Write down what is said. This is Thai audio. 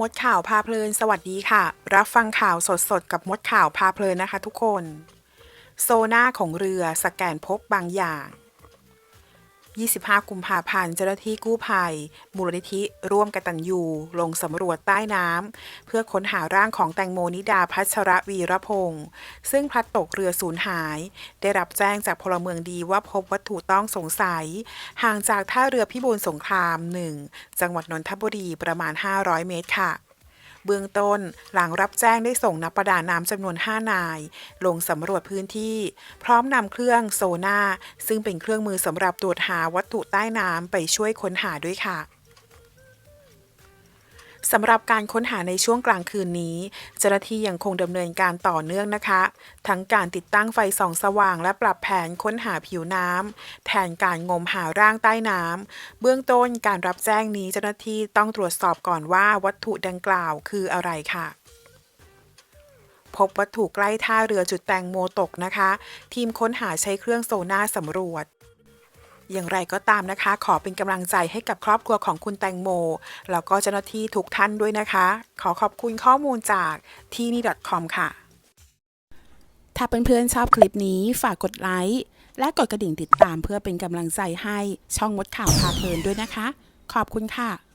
มดข่าวพาเพลิน สวัสดีค่ะ รับฟังข่าวสดๆ กับมดข่าวพาเพลินนะคะทุกคน โซน่าของเรือสแกนพบบางอย่าง 25 กุมภาพันธ์เจ้าหน้าที่กู้ภัย มูลนิธิ ร่วมกตัญญู ลงสำรวจใต้น้ำเพื่อค้นหาร่างของแตงโมนิดาพัชระวีรพงศ์ซึ่งพลัดตกเรือสูญหาย ได้รับแจ้งจากพลเมืองดีว่าพบวัตถุต้องสงสัย ห่างจากท่าเรือพิบูลสงคราม 1 จังหวัดนนทบุรีประมาณ 500 เมตรค่ะ เบื้องต้นหลังรับแจ้งได้ส่งนักประดาน้ำจำนวน 5 นาย ลงสำรวจพื้นที่ พร้อมนำเครื่องโซน่าซึ่งเป็นเครื่องมือสำหรับตรวจหาวัตถุใต้น้ำไปช่วยค้นหาด้วยค่ะ สำหรับการค้นหาในช่วงกลางคืนนี้ เจ้าหน้าที่ยังคงดำเนินการต่อเนื่องนะคะ ทั้งการติดตั้งไฟส่องสว่าง และปรับแผนค้นหาผิวน้ำแทนการงมหาร่างใต้น้ำเบื้องต้นการรับแจ้งนี้เจ้าหน้าที่ต้องตรวจสอบก่อนว่าวัตถุดังกล่าวคืออะไรค่ะพบวัตถุใกล้ท่าเรือจุดแตงโมตกนะคะ ทีมค้นหาใช้เครื่องโซน่าสำรวจ อย่างไรก็ตามนะคะ ขอเป็นกำลังใจให้กับครอบครัวของคุณแตงโม แล้วก็เจ้าหน้าที่ทุกท่านด้วยนะคะ ขอขอบคุณข้อมูลจากที่นี่ .com ค่ะ ถ้าเพื่อนๆชอบคลิปนี้ฝากกดไลค์และกดกระดิ่งติดตามเพื่อเป็นกำลังใจให้ช่องมดข่าวพาเพลินด้วยนะคะ ขอบคุณค่ะ